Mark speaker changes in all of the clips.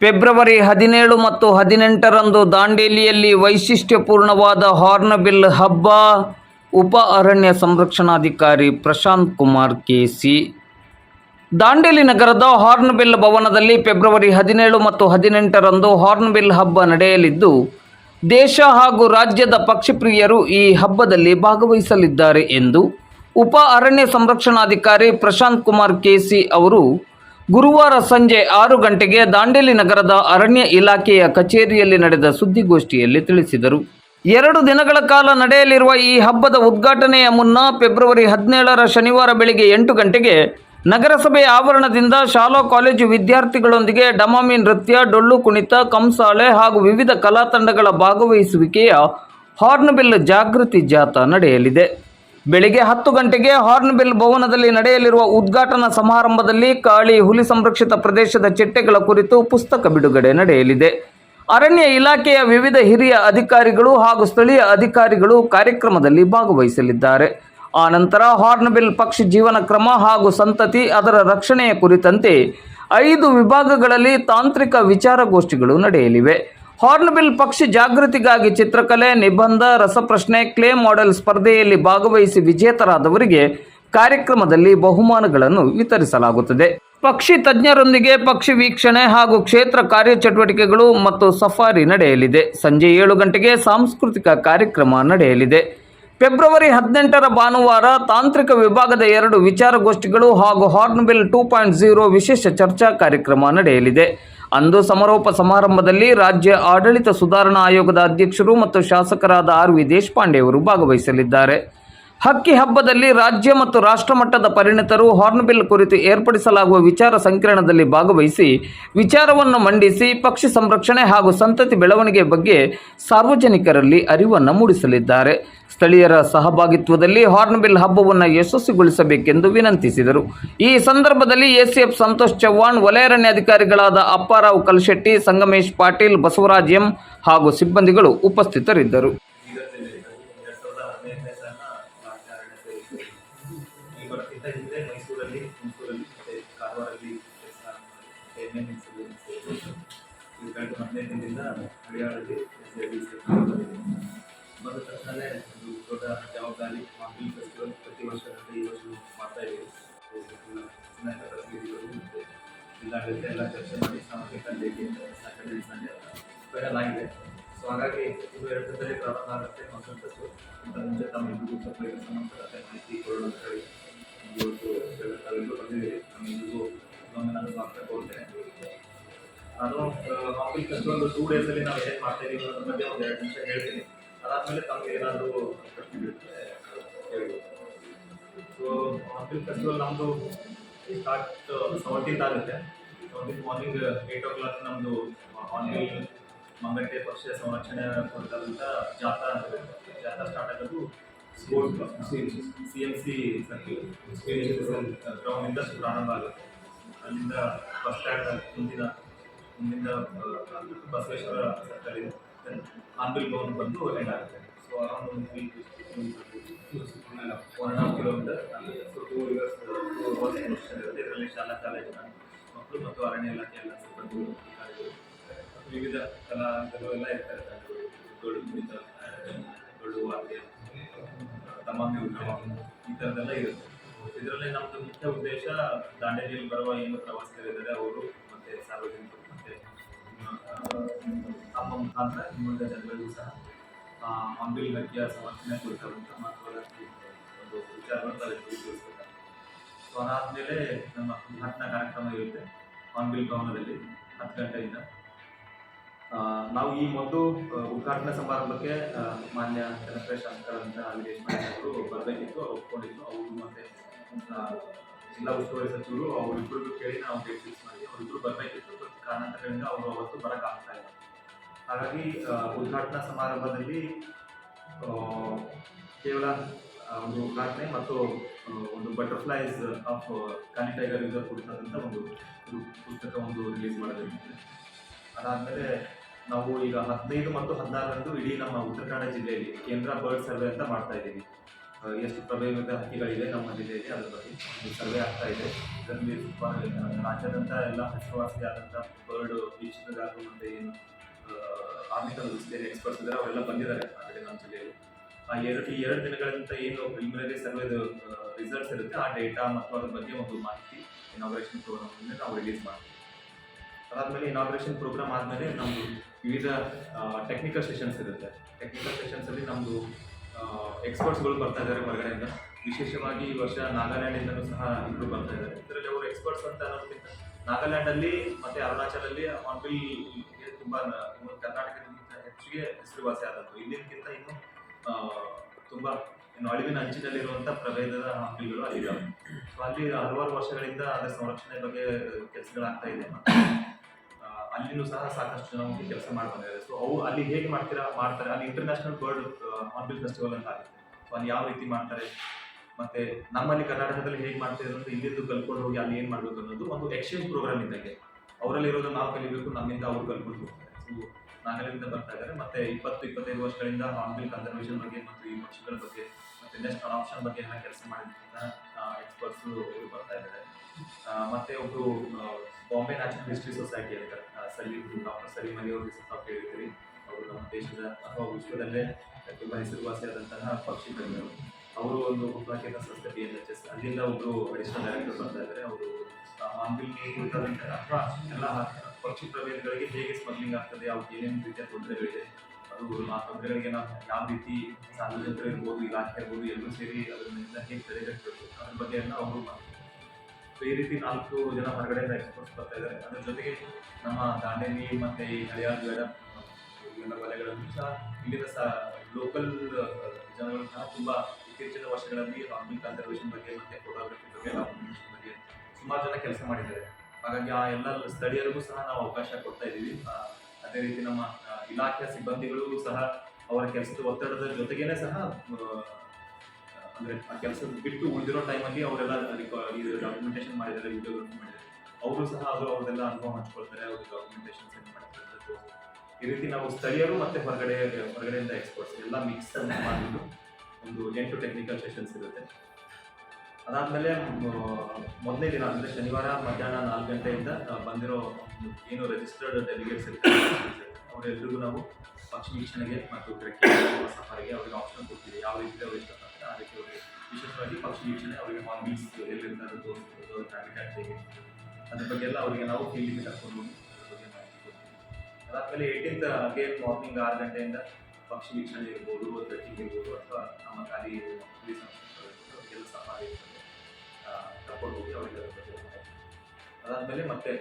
Speaker 1: February ಹದಿನೇಳು ಮತ್ತು ಹದಿನೆಂಟರಂದು ದಾಂಡೇಲಿಯಲ್ಲಿ ವೈಶಿಷ್ಟ್ಯಪೂರ್ಣವಾದ ಹಾರ್ನಬಿಲ್ ಹಬ್ಬ, ಉಪ ಅರಣ್ಯ ಸಂರಕ್ಷಣಾಧಿಕಾರಿ ಪ್ರಶಾಂತ್ ಕುಮಾರ್ ಕೆಸಿ ದಾಂಡೇಲಿ ನಗರದ ಹಾರ್ನ್ಬಿಲ್ ಭವನದಲ್ಲಿ ಫೆಬ್ರವರಿ ಹದಿನೇಳು ಮತ್ತು ಹದಿನೆಂಟರಂದು ಹಾರ್ನ್ಬಿಲ್ ಹಬ್ಬ ನಡೆಯಲಿದ್ದು, ದೇಶ ಹಾಗೂ ರಾಜ್ಯದ ಪಕ್ಷಿಪ್ರಿಯರು ಈ ಹಬ್ಬದಲ್ಲಿ ಭಾಗವಹಿಸಲಿದ್ದಾರೆ ಎಂದು ಉಪ ಅರಣ್ಯ ಸಂರಕ್ಷಣಾಧಿಕಾರಿ ಪ್ರಶಾಂತ್ ಕುಮಾರ್ ಕೆಸಿ ಅವರು ಗುರುವಾರ ಸಂಜೆ ಆರು ಗಂಟೆಗೆ ದಾಂಡೇಲಿ ನಗರದ ಅರಣ್ಯ ಇಲಾಖೆಯ ಕಚೇರಿಯಲ್ಲಿ ನಡೆದ ಸುದ್ದಿಗೋಷ್ಠಿಯಲ್ಲಿ ತಿಳಿಸಿದರು. ಎರಡು ದಿನಗಳ ಕಾಲ ನಡೆಯಲಿರುವ ಈ ಹಬ್ಬದ ಉದ್ಘಾಟನೆಯ ಮುನ್ನ ಫೆಬ್ರವರಿ ಹದಿನೇಳರ ಶನಿವಾರ ಬೆಳಿಗ್ಗೆ ಎಂಟು ಗಂಟೆಗೆ ನಗರಸಭೆ ಆವರಣದಿಂದ ಶಾಲಾ ಕಾಲೇಜು ವಿದ್ಯಾರ್ಥಿಗಳೊಂದಿಗೆ ಡಮಾಮಿ ನೃತ್ಯ, ಡೊಳ್ಳು ಕುಣಿತ ಕಂಸಾಳೆ ಹಾಗೂ ವಿವಿಧ ಕಲಾ ತಂಡಗಳ ಭಾಗವಹಿಸುವಿಕೆಯ ಹಾರ್ನ್ಬಿಲ್ ಜಾಗೃತಿ ಜಾಥಾ ನಡೆಯಲಿದೆ. ಬೆಳಿಗ್ಗೆ ಹತ್ತು ಗಂಟೆಗೆ ಹಾರ್ನ್ಬಿಲ್ ಭವನದಲ್ಲಿ ನಡೆಯಲಿರುವ ಉದ್ಘಾಟನಾ ಸಮಾರಂಭದಲ್ಲಿ ಕಾಳಿ ಹುಲಿ ಸಂರಕ್ಷಿತ ಪ್ರದೇಶದ ಚಿಟ್ಟೆಗಳ ಕುರಿತು ಪುಸ್ತಕ ಬಿಡುಗಡೆ ನಡೆಯಲಿದೆ. ಅರಣ್ಯ ಇಲಾಖೆಯ ವಿವಿಧ ಹಿರಿಯ ಅಧಿಕಾರಿಗಳು ಹಾಗೂ ಸ್ಥಳೀಯ ಅಧಿಕಾರಿಗಳು ಕಾರ್ಯಕ್ರಮದಲ್ಲಿ ಭಾಗವಹಿಸಲಿದ್ದಾರೆ. ಆನಂತರ ಹಾರ್ನ್ಬಿಲ್ ಪಕ್ಷಿ ಜೀವನ ಕ್ರಮ ಹಾಗೂ ಸಂತತಿ ಅದರ ರಕ್ಷಣೆಯ ಕುರಿತಂತೆ ಐದು ವಿಭಾಗಗಳಲ್ಲಿ ತಾಂತ್ರಿಕ ವಿಚಾರಗೋಷ್ಠಿಗಳು ನಡೆಯಲಿವೆ. ಹಾರ್ನ್ಬಿಲ್ ಪಕ್ಷಿ ಜಾಗೃತಿಗಾಗಿ ಚಿತ್ರಕಲೆ, ನಿಬಂಧ, ರಸಪ್ರಶ್ನೆ, ಕ್ಲೇ ಮಾಡೆಲ್ ಸ್ಪರ್ಧೆಯಲ್ಲಿ ಭಾಗವಹಿಸಿ ವಿಜೇತರಾದವರಿಗೆ ಕಾರ್ಯಕ್ರಮದಲ್ಲಿ ಬಹುಮಾನಗಳನ್ನು ವಿತರಿಸಲಾಗುತ್ತದೆ. ಪಕ್ಷಿ ತಜ್ಞರೊಂದಿಗೆ ಪಕ್ಷಿ ವೀಕ್ಷಣೆ ಹಾಗೂ ಕ್ಷೇತ್ರ ಕಾರ್ಯಚಟುವಟಿಕೆಗಳು ಮತ್ತು ಸಫಾರಿ ನಡೆಯಲಿದೆ. ಸಂಜೆ ಏಳು ಗಂಟೆಗೆ ಸಾಂಸ್ಕೃತಿಕ ಕಾರ್ಯಕ್ರಮ ನಡೆಯಲಿದೆ. ಫೆಬ್ರವರಿ ಹದಿನೆಂಟರ ಭಾನುವಾರ ತಾಂತ್ರಿಕ ವಿಭಾಗದ ಎರಡು ವಿಚಾರಗೋಷ್ಠಿಗಳು ಹಾಗೂ ಹಾರ್ನ್ಬಿಲ್ ಟೂ ಪಾಯಿಂಟ್ ಜೀರೋ ವಿಶೇಷ ಚರ್ಚಾ ಕಾರ್ಯಕ್ರಮ ನಡೆಯಲಿದೆ. ಅಂದು ಸಮಾರೋಪ ಸಮಾರಂಭದಲ್ಲಿ ರಾಜ್ಯ ಆಡಳಿತ ಸುಧಾರಣಾ ಆಯೋಗದ ಅಧ್ಯಕ್ಷರು ಮತ್ತು ಶಾಸಕರಾದ ಆರ್ ವಿ ದೇಶಪಾಂಡೆ ಅವರು ಭಾಗವಹಿಸಲಿದ್ದಾರೆ. ಹಕ್ಕಿ ಹಬ್ಬದಲ್ಲಿ ರಾಜ್ಯ ಮತ್ತು ರಾಷ್ಟ್ರಮಟ್ಟದ ಪರಿಣಿತರು ಹಾರ್ನ್ಬಿಲ್ ಕುರಿತು ಏರ್ಪಡಿಸಲಾಗುವ ವಿಚಾರ ಸಂಕಿರಣದಲ್ಲಿ ಭಾಗವಹಿಸಿ ವಿಚಾರವನ್ನು ಮಂಡಿಸಿ ಪಕ್ಷಿ ಸಂರಕ್ಷಣೆ ಹಾಗೂ ಸಂತತಿ ಬೆಳವಣಿಗೆ ಬಗ್ಗೆ ಸಾರ್ವಜನಿಕರಲ್ಲಿ ಅರಿವನ್ನು ಮೂಡಿಸಲಿದ್ದಾರೆ. ಸ್ಥಳೀಯರ ಸಹಭಾಗಿತ್ವದಲ್ಲಿ ಹಾರ್ನ್ಬಿಲ್ ಹಬ್ಬವನ್ನು ಯಶಸ್ವಿಗೊಳಿಸಬೇಕೆಂದು ವಿನಂತಿಸಿದರು. ಈ ಸಂದರ್ಭದಲ್ಲಿ ಎಸಿಎಫ್ ಸಂತೋಷ್ ಚವ್ಹಾಣ್ ವಲಯಾರಣ್ಯಾಧಿಕಾರಿಗಳಾದ ಅಪ್ಪಾರಾವ್ ಕಲ್ಶೆಟ್ಟಿ, ಸಂಗಮೇಶ್ ಪಾಟೀಲ್, ಬಸವರಾಜ್ ಎಂ ಹಾಗೂ ಸಿಬ್ಬಂದಿಗಳು ಉಪಸ್ಥಿತರಿದ್ದರು.
Speaker 2: ಸೇವೆ ಬಂದ ತಕ್ಷಣವೇ ಒಂದು ದೊಡ್ಡ ಜವಾಬ್ದಾರಿ ಫಿಲ್ಮ್ ಫೆಸ್ಟಿವಲ್ ಪ್ರತಿ ವರ್ಷ ಈ ವರ್ಷ ಮಾಡ್ತಾ ಇದ್ದೀವಿ ಮತ್ತು ಜಿಲ್ಲಾಡಳಿತ ಎಲ್ಲ ಚರ್ಚೆ ಮಾಡಿ ಸಾಮಾಜಿಕ ಲೇಖಿ ಸಾಕಷ್ಟು ಸಂಜೆ ಫೈನಲ್ ಆಗಿದೆ ಸೊ ಹಾಗಾಗಿ ಇದು ಎರಡು ದಿನದಲ್ಲಿ ಪ್ರಾರಂಭ ಆಗುತ್ತೆ ಫೆಸ್ಟಿವಲ್ ಅಂತ ಮುಂಚೆ ತಮ್ಮಿಬ್ಬರಿಗೂ ಸ್ವಲ್ಪ ಇದಕ್ಕೆ ಸಂಬಂಧಪಟ್ಟ ಇವತ್ತು ಬಂದಿದ್ದೀರಿ ನಮ್ಮಿಬ್ಬರಿಗೂ ಇನ್ನೊಮ್ಮೆ ನಾನು ಸ್ವಾಗತ ನಾನು ಹಾಂಪಿಲ್ ಒಂದು ಟೂ ಡೇಸಲ್ಲಿ ನಾವು ಏನು ಮಾಡ್ತಾ ಅನ್ನೋದ್ರ ಬಗ್ಗೆ ಒಂದು ಎರಡು ನಿಮಿಷ ಹೇಳ್ತೀನಿ. ಅದಾದಮೇಲೆ ತಮಗೆ ಏನಾದರೂ ಹೇಳ್ಬೋದು ಸೊ ಹಾಂಪಿಲ್ ಫೆಸ್ಟಿವಲ್ ನಮ್ಮದು ಸ್ಟಾರ್ಟ್ ಸೆವೆಂಟೀನ್ತ್ ಆಗುತ್ತೆ. Seventeen morning eight o'clock ನಮ್ಮದು ಆನ್ಲೈನ್ ಮಂಗಟ್ಟೆ ಪಕ್ಷ ಸಂರಕ್ಷಣೆ ಕುರಿತಾದಂಥ ಜಾಥಾ ಜಾಥಾ ಸ್ಟಾರ್ಟ್ ಆಗೋದು sport C M C circle ಗ್ರೌಂಡಿಂದ ಪ್ರಾರಂಭ ಆಗುತ್ತೆ. ಅಲ್ಲಿಂದ ಬಸ್ ಸ್ಟ್ಯಾಂಡ್ ಮುಂದಿನ ಆ, ಬಸವೇಶ್ವರ ಸರ್ಕಲ್ ಆನ್ಬಿಲ್ ಭವನ್ ಬಂದು ಎಂಡ್ ಆಗುತ್ತೆ. ಸೊ ಅರೌಂಡ್ ಒಂದು one and half kilometre so two years ಇದರಲ್ಲಿ ಶಾಲಾ ಕಾಲೇಜಿನ ಮಕ್ಕಳು ಮತ್ತು ಅರಣ್ಯ ಇಲಾಖೆ ಎಲ್ಲ ಸಿಬ್ಬಂದಿ ವಿವಿಧ ಕಲಾವಿದರು ಎಲ್ಲ ಇರ್ತಾರೆ. ದೊಡ್ಡ ಕುಣಿತ ಡೊಳ್ಳು ವಾದ್ಯ ತಮಾಮಿ ಉದ್ಯಮ ಈ ಥರದ್ದೆಲ್ಲ ಇರುತ್ತೆ. ಇದರಲ್ಲಿ ನಮ್ಮದು ಮುಖ್ಯ ಉದ್ದೇಶ ದಾಂಡೇಲಿಯಲ್ಲಿ ಬರುವ ಏನು ಪ್ರವಾಸಿಗರಿದ್ದಾರೆ ಅವರು ಮತ್ತೆ ಸಾರ್ವಜನಿಕರು. ತಮ್ಮ ಮುಖಾಂತರ ಇನ್ನುಳಿದ ಜನಗಳಿಗೂ ಸಹ ಆ, ಬಗ್ಗೆ ಸಮರ್ಥನೆ ಕುರಿತಾದಂಥ ಮಹತ್ವದಲ್ಲಿ ಒಂದು ವಿಚಾರವನ್ನು ತಿಳಿಸ್ಬೇಕಾಗ್ತದೆ ಸೊ ಅದಾದಮೇಲೆ ನಮ್ಮ ಉದ್ಘಾಟನಾ ಕಾರ್ಯಕ್ರಮ ಇರುತ್ತೆ ಅಂಬಿಲ್ ಭವನದಲ್ಲಿ ಹತ್ತು ಗಂಟೆಯಿಂದ ನಾವು ಈ ಮೊದಲು ಉದ್ಘಾಟನಾ ಸಮಾರಂಭಕ್ಕೆ ಮಾನ್ಯ ಜನಪ್ರಿಯ ಅಂತ ಅಲ್ಲಿ ಅವರು ಬರಬೇಕಿತ್ತು ಅವ್ರು ಒಪ್ಕೊಂಡಿದ್ದು ಅವರು ಮತ್ತೆ ಜಿಲ್ಲಾ ಉಸ್ತುವಾರಿ ಸಚಿವರು ಅವರಿಬ್ಬರಿಗೂ ಕೇಳಿ ನಾವು ಡೇಟ್ ಫಿಕ್ಸ್ ಮಾಡಿ. ಅವರಿಬ್ಬರು ಬರಬೇಕಿತ್ತು ಬಟ್ ಕಾರಣಾಂತರಗಳಿಂದ ಅವರು ಅವತ್ತು ಬರೋಕ್ಕಾಗ್ತಾ ಇಲ್ಲ. ಹಾಗಾಗಿ ಉದ್ಘಾಟನಾ ಸಮಾರಂಭದಲ್ಲಿ ಕೇವಲ ಒಂದು ಉದ್ಘಾಟನೆ ಮತ್ತು ಒಂದು ಬಟರ್ಫ್ಲೈಸ್ ಆಫ್ ಕಾನಿ ಟೈಗರ್ ಇಂದ ಕುರಿತಾದಂಥ ಒಂದು ಪುಸ್ತಕ ಒಂದು ರಿಲೀಸ್ ಮಾಡಬೇಕಿದೆ ಅದಾದಮೇಲೆ ನಾವು ಈಗ ಹದಿನೈದು ಮತ್ತು ಹದಿನಾರರಂದು ಇಡೀ ನಮ್ಮ ಉತ್ತರ ಕನ್ನಡ ಜಿಲ್ಲೆಯಲ್ಲಿ ಕೇಂದ್ರ ಬರ್ಡ್ ಸರ್ವೆ ಅಂತ ಮಾಡ್ತಾ ಇದ್ದೀವಿ. ಎಷ್ಟು ಪ್ರಭೇದದ ಹಕ್ಕಿಗಳಿವೆ ನಮ್ಮ ಜಿಲ್ಲೆಯಲ್ಲಿ, ಅದರ ಬಗ್ಗೆ ಒಂದು ಸರ್ವೆ ಆಗ್ತಾ ಇದೆ. ಇದರಲ್ಲಿ ರಾಜ್ಯಾದ್ಯಂತ ಎಲ್ಲ ಹೆಸರುವಾಸಿಯಾದಂಥ ಬರ್ಡ್ ವೀಕ್ಷಕರಾಗಲು ಮತ್ತು ಏನು ಆರ್ನಿಕಲ್ ಎಕ್ಸ್ಪರ್ಟ್ಸ್ ಇದ್ದಾರೆ, ಅವರೆಲ್ಲ ಬಂದಿದ್ದಾರೆ ಆಲ್ರೆಡಿ ನಮ್ಮ ಜಿಲ್ಲೆಯಲ್ಲಿ. ಆ, ಎರಡು, ಈ ಎರಡು ದಿನಗಳಿಂದ ಏನು ಪ್ರಿಲಿಮಿನರಿ ಸರ್ವೆದು ರಿಸಲ್ಟ್ಸ್ ಇರುತ್ತೆ, ಆ ಡೇಟಾ ಮತ್ತು ಅದ್ರ ಬಗ್ಗೆ ಒಂದು ಮಾಹಿತಿ ಇನಾಗ್ರೇಷನ್ ಪ್ರೋಗ್ರಾಮ್ ನಾವು ರಿಲೀಸ್ ಮಾಡ್ತೀವಿ. ಅದಾದಮೇಲೆ ಇನಾಗ್ರೇಷನ್ ಪ್ರೋಗ್ರಾಮ್ ಆದಮೇಲೆ ನಮ್ಮದು ವಿವಿಧ ಟೆಕ್ನಿಕಲ್ ಸೆಷನ್ಸ್ ಇರುತ್ತೆ. ಟೆಕ್ನಿಕಲ್ ಸೆಷನ್ಸಲ್ಲಿ ನಮ್ಮದು ಎಕ್ಸ್ಪರ್ಟ್ಸ್ಗಳು ಬರ್ತಾ ಇದ್ದಾರೆ ಹೊರಗಡೆಯಿಂದ. ವಿಶೇಷವಾಗಿ ಈ ವರ್ಷ ನಾಗಾಲ್ಯಾಂಡಿಂದನೂ ಸಹ ಇಬ್ಬರು ಬರ್ತಾ ಇದ್ದಾರೆ. ಇದರಲ್ಲಿ ಅವರು ಎಕ್ಸ್ಪರ್ಟ್ಸ್ ಅಂತ ಅನ್ನೋದಕ್ಕಿಂತ ನಾಗಾಲ್ಯಾಂಡಲ್ಲಿ ಮತ್ತೆ ಅರುಣಾಚಲಲ್ಲಿ ಹಾರ್ನ್ಬಿಲ್ಗೆ ತುಂಬ ತುಂಬಾ ಕರ್ನಾಟಕಕ್ಕಿಂತ ಹೆಚ್ಚಿಗೆ ಹೆಸರುವಾಸಿ ಆದದ್ದು. ಇಲ್ಲಿಗಿಂತ ಇನ್ನು ತುಂಬ ಇನ್ನು ಅಳಿವಿನ ಅಂಚಿನಲ್ಲಿರುವಂಥ ಪ್ರಭೇದದ ಹಾನ್ಬಿಲ್ಗಳು ಅಲ್ಲಿದ್ದಾವೆ ಸೊ ಅಲ್ಲಿ ಹಲವಾರು ವರ್ಷಗಳಿಂದ ಅದರ ಸಂರಕ್ಷಣೆ ಬಗ್ಗೆ ಕೆಲಸಗಳಾಗ್ತಾ ಇದೆ. ಅಲ್ಲಿನೂ ಸಹ ಸಾಕಷ್ಟು ಜನ ಹೋಗಿ ಕೆಲಸ ಮಾಡ್ಕೊಂಡಿದ್ದಾರೆ. ಸೊ ಅವು ಅಲ್ಲಿ ಹೇಗೆ ಮಾಡ್ತೀರಾ, ಮಾಡ್ತಾರೆ? ಅಲ್ಲಿ ಇಂಟರ್ನ್ಯಾಷನಲ್ ಬರ್ಡ್ ಹಾರ್ನ್ಬಿಲ್ ಫೆಸ್ಟಿವಲ್ ಅಂತ ಆಗುತ್ತೆ. ಸೊ ಅಲ್ಲಿ ಯಾವ ರೀತಿ ಮಾಡ್ತಾರೆ? ಮತ್ತೆ ನಮ್ಮಲ್ಲಿ ಕರ್ನಾಟಕದಲ್ಲಿ ಹೇಗೆ ಮಾಡ್ತಾರೆ ಅಂದ್ರೆ ಇಲ್ಲಿಂದ ಕಲ್ಕೊಂಡು ಹೋಗಿ ಅಲ್ಲಿ ಏನು ಮಾಡಬೇಕು ಅನ್ನೋದು ಒಂದು ಎಕ್ಸ್ಚೇಂಜ್ ಪ್ರೋಗ್ರಾಮ್ ಇದ್ದಂಗೆ. ಅವರಲ್ಲಿ ಇರೋದು ನಾವು ಕಲಿಬೇಕು, ನಮ್ಮಿಂದ ಅವ್ರು ಕಲ್ಕೊಂಡು ಹೋಗ್ತಾರೆ. ಸೊ ನಾಗಾಲ್ಯಾಂಡಿಂದ ಬರ್ತಾ ಇದ್ದಾರೆ. ಮತ್ತೆ ಇಪ್ಪತ್ತು, ಇಪ್ಪತ್ತೈದು ವರ್ಷಗಳಿಂದ ಹಾರ್ನ್ಬಿಲ್ ಕನ್ಸರ್ವೇಷನ್ ಬಗ್ಗೆ ಮತ್ತು ಈ ಪಕ್ಷಿಗಳ ಬಗ್ಗೆ ಮತ್ತೆ ನೆಕ್ಸ್ಟ್ ಆಪ್ಷನ್ ಬಗ್ಗೆ ಎಲ್ಲ ಕೆಲಸ ಮಾಡಿದಂಥ ಎಕ್ಸ್ಪರ್ಟ್ಸ್ ಬರ್ತಾ ಇದ್ದಾರೆ. ಮತ್ತೆ ಒಬ್ಬರು ಬಾಂಬೆ ನ್ಯಾಚುರಲ್ ಹಿಸ್ಟ್ರಿ ಸೊಸೈಟಿ ಅಂತ ಸಲೀಂ ಡಾಕ್ಟರ್ ಸಲೀಮ್ ಅಲಿ ಅವರು ಸ್ವಲ್ಪ ಕೇಳಿರ್ತೀರಿ ಅವರು ನಮ್ಮ ದೇಶದ ಅಥವಾ ವಿಶ್ವದಲ್ಲೇ ತುಂಬ ಹೆಸರುವಾಸಿಯಾದಂತಹ ಪಕ್ಷಿ ಪ್ರೇಮಿಗಳು ಅವರು ಒಂದು ಹುಬ್ಬಾಕಿನ ಸಂಸ್ಥೆ ಪಿ ಎನ್ ಎಚ್ ಎಸ್ ಅಲ್ಲಿಂದ ಒಬ್ಬರು ಅಡಿಷನಲ್ ಡೈರೆಕ್ಟರ್ ಬರ್ತಾ ಇದ್ದಾರೆ. ಅವರು ಹಾರ್ನ್ಬಿಲ್ ಕುರಿತಾದಂಥ ಅಥವಾ ಎಲ್ಲ ಪಕ್ಷಿ ಪ್ರಭೇದಗಳಿಗೆ ಹೇಗೆ ಸ್ಮಗ್ಲಿಂಗ್ ಆಗ್ತದೆ, ಅವ್ರಿಗೆ ಏನೇನು ರೀತಿಯ ತೊಂದರೆಗಳಿದೆ, ಅದು ಆ ತೊಂದರೆಗಳಿಗೆ ನಾವು ಯಾವ ರೀತಿ ಸಾರ್ವಜನಿಕರು ಇರ್ಬೋದು, ಇಲಾಖೆ ಇರ್ಬೋದು, ಎಲ್ಲರೂ ಸೇರಿ ಅದರಿಂದ ಹೇಗೆ ತಡೆಗಟ್ಟಬೇಕು ಅದ್ರ ಬಗ್ಗೆ ಎಲ್ಲ ಅವರು ಸೊ ಈ ರೀತಿ ನಾಲ್ಕು ಜನ ಹೊರಗಡೆಯಿಂದ ಎಕ್ಸ್ಪೋರ್ಟ್ಸ್ ಬರ್ತಾ ಇದ್ದಾರೆ. ಅದ್ರ ಜೊತೆಗೆ ನಮ್ಮ ದಾಂಡೇಲಿ ಮತ್ತೆ ಈ ಹಳಿಯಾಳ ಇವೆಲ್ಲ ವಲಯಗಳನ್ನು ಸಹ ಇಲ್ಲಿನ ಸಹ ಲೋಕಲ್ ಜನಗಳು ಸಹ ತುಂಬ ಇತ್ತೀಚಿನ ವರ್ಷಗಳಲ್ಲಿ ಹಾರ್ಮಿಂಗ್ ಕನ್ಸರ್ವೇಷನ್ ಬಗ್ಗೆ ಮತ್ತೆ ಫೋಟೋಗ್ರಫಿ ಬಗ್ಗೆ ಬಗ್ಗೆ ಸುಮಾರು ಜನ ಕೆಲಸ ಮಾಡಿದ್ದಾರೆ. ಹಾಗಾಗಿ ಆ ಎಲ್ಲ ಸ್ಥಳೀಯರಿಗೂ ಸಹ ನಾವು ಅವಕಾಶ ಕೊಡ್ತಾ ಇದ್ದೀವಿ. ಅದೇ ರೀತಿ ನಮ್ಮ ಇಲಾಖೆಯ ಸಿಬ್ಬಂದಿಗಳಿಗೂ ಸಹ ಅವರ ಕೆಲಸದ ಒತ್ತಡದ ಜೊತೆಗೇನೆ ಸಹ ಅಂದ್ರೆ ಆ ಕೆಲಸ ಬಿಟ್ಟು ಉಳಿದಿರೋ ಟೈಮಲ್ಲಿ ಅವರೆಲ್ಲ ಡಾಕ್ಯುಮೆಂಟೇಶನ್ ಮಾಡಿದ್ದಾರೆ ವಿಡಿಯೋಗಳನ್ನು ಮಾಡಿದ್ದಾರೆ. ಅವರು ಸಹ ಅದು ಅವ್ರದೆಲ್ಲ ಅನುಭವ ಹಂಚ್ಕೊಳ್ತಾರೆ, ಅವ್ರ ಡಾಕ್ಯುಮೆಂಟೇಶನ್ ಸೆಂಡ್ ಮಾಡ್ತಾರೆ ಈ ರೀತಿ ನಾವು ಸ್ಥಳೀಯರು ಮತ್ತೆ ಹೊರಗಡೆ, ಹೊರಗಡೆಯಿಂದ ಎಕ್ಸ್ಪರ್ಟ್ಸ್ ಎಲ್ಲ ಮಿಕ್ಸ್ ಮಾಡಿಬಿಟ್ಟು ಒಂದು ಎಂಟು ಟೆಕ್ನಿಕಲ್ ಸೆಷನ್ಸ್ ಇರುತ್ತೆ. ಅದಾದಮೇಲೆ ಮೊದಲನೇ ದಿನ ಅಂದರೆ ಶನಿವಾರ ಮಧ್ಯಾಹ್ನ ನಾಲ್ಕು ಗಂಟೆಯಿಂದ ಬಂದಿರೋ ಏನು ರಿಜಿಸ್ಟರ್ಡ್ ಡೆಲಿಗೇಟ್ಸ್ ಇರ್ತಾರೆ ಅವರೆಲ್ಲರಿಗೂ ನಾವು ಪಕ್ಷಿ ವೀಕ್ಷಣೆಗೆ ಮತ್ತು ಟ್ರೆಕ್ಕಿಂಗ್ ಸಫಾರಿಗೆ ಅವರಿಗೆ ಆಪ್ಷನ್ ಕೊಡ್ತೀವಿ. ಯಾವ ರೀತಿ ಅವ್ರು ಇಷ್ಟಪಡ್ತಾರೆ ಆ ರೀತಿ ಅವರಿಗೆ ವಿಶೇಷವಾಗಿ ಪಕ್ಷಿ ವೀಕ್ಷಣೆ ಅವರಿಗೆ ಹಾರ್ಮಿಲ್ಸ್ ಎಲ್ಲಿರ್ತಾರೆ ತೋರಿಸ್ಬೋದು ಅವ್ರ ಹ್ಯಾಬಿಟ್ಯಾಟ್ ಹೇಗೆ ಅದ್ರ ಬಗ್ಗೆ ಎಲ್ಲ ಅವರಿಗೆ ನಾವು ಫೀಲ್ಡಿಗೆ ಕರ್ಕೊಂಡು ಹೋಗಿ ಅದ್ರ ಬಗ್ಗೆ ಮಾಹಿತಿ ಕೊಡ್ತೀವಿ. ಅದಾದಮೇಲೆ ಏಯ್ಟೀನ್ತ್ ಅಗೇನ್ ಮಾರ್ನಿಂಗ್ ಆರು ಗಂಟೆಯಿಂದ ಪಕ್ಷಿ ವೀಕ್ಷಣೆ ಇರ್ಬೋದು ಟ್ರೆಕ್ಕಿಂಗ್ ಇರ್ಬೋದು ಅಥವಾ ನಮ್ಮ ಖಾಲಿ ಹುಲಿ ಕೆಲಸ ಇರ್ಬೋದು ಸಫಾರಿ ಇರ್ತದೆ. ಆ, ಕರ್ಕೊಂಡು ಹೋಗಿ ಅವರಿಗೆ ಅದಾದಮೇಲೆ ಮತ್ತೆ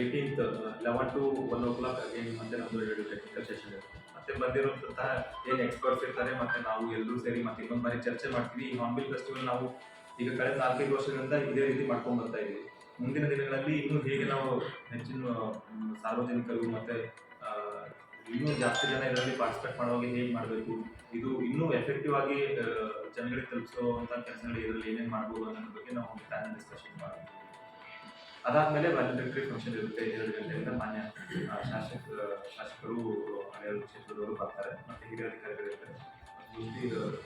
Speaker 2: eighteenth eleven to one o'clock again ಮತ್ತೆ ನಮ್ಮದು ಎರಡು ಟೆಕ್ನಿಕಲ್ ಸೆಷನ್ ಇರುತ್ತೆ. ಮತ್ತೆ ಬಂದಿರುವಂತಹ ಏನು ಎಕ್ಸ್ಪರ್ಟ್ಸ್ ಇರ್ತಾರೆ, ಮತ್ತೆ ನಾವು ಎಲ್ಲರೂ ಸೇರಿ ಮತ್ತೆ ಇನ್ನೊಂದು ಬಾರಿ ಚರ್ಚೆ ಮಾಡ್ತೀವಿ. ಈ ಹಾರ್ನ್ಬಿಲ್ ಫೆಸ್ಟಿವಲ್ ನಾವು ಈಗ ಕಳೆದ ನಾಲ್ಕೈದು ವರ್ಷಗಳಿಂದ ಇದೇ ರೀತಿ ಮಾಡ್ಕೊಂಡು ಬರ್ತಾ ಇದ್ದೀವಿ ಮುಂದಿನ ದಿನಗಳಲ್ಲಿ ಇನ್ನೂ ಹೇಗೆ ನಾವು ಹೆಚ್ಚಿನ ಸಾರ್ವಜನಿಕರು ಮತ್ತೆ ಇನ್ನೂ ಜಾಸ್ತಿ ಜನ ಇದರಲ್ಲಿ ಪಾರ್ಟಿಸಿಪೇಟ್ ಮಾಡುವಾಗ ಹೇಗೆ ಮಾಡಬೇಕು? ಇದು ಇನ್ನೂ ಎಫೆಕ್ಟಿವ್ ಆಗಿ ಜನಗಳಿಗೆ ತಲುಪಿಸುವಂಥ ಕೆಲಸಗಳು ಇದರಲ್ಲಿ ಏನೇನು ಮಾಡ್ಬೋದು ಅನ್ನೋದ್ರ ಬಗ್ಗೆ ನಾವು ಪ್ಲಾನ್ ಡಿಸ್ಕಷನ್ ಮಾಡಬೇಕು ಅದಾದಮೇಲೆ ವ್ಯಾಲಿಡೇಟರಿ ಫಂಕ್ಷನ್ ಇರುತ್ತೆ ಎರಡು ಗಂಟೆಯಿಂದ ಮಾನ್ಯ ಶಾಸಕ ಶಾಸಕರು ಹಳೆಯ ಕ್ಷೇತ್ರದವರು ಬರ್ತಾರೆ ಮತ್ತು ಹಿರಿಯ ಅಧಿಕಾರಿಗಳು ಇರ್ತಾರೆ.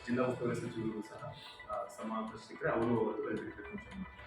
Speaker 2: ಜಿಲ್ಲಾ ಉಸ್ತುವಾರಿ ಸಚಿವರು ಸಹ ಆ, ಸಮಾವೇಶಿಸಿದ್ರೆ ಅವರು ವ್ಯಾಲಿಡೇಟರಿ ಫಂಕ್ಷನ್ ಮಾಡ್ತಾರೆ.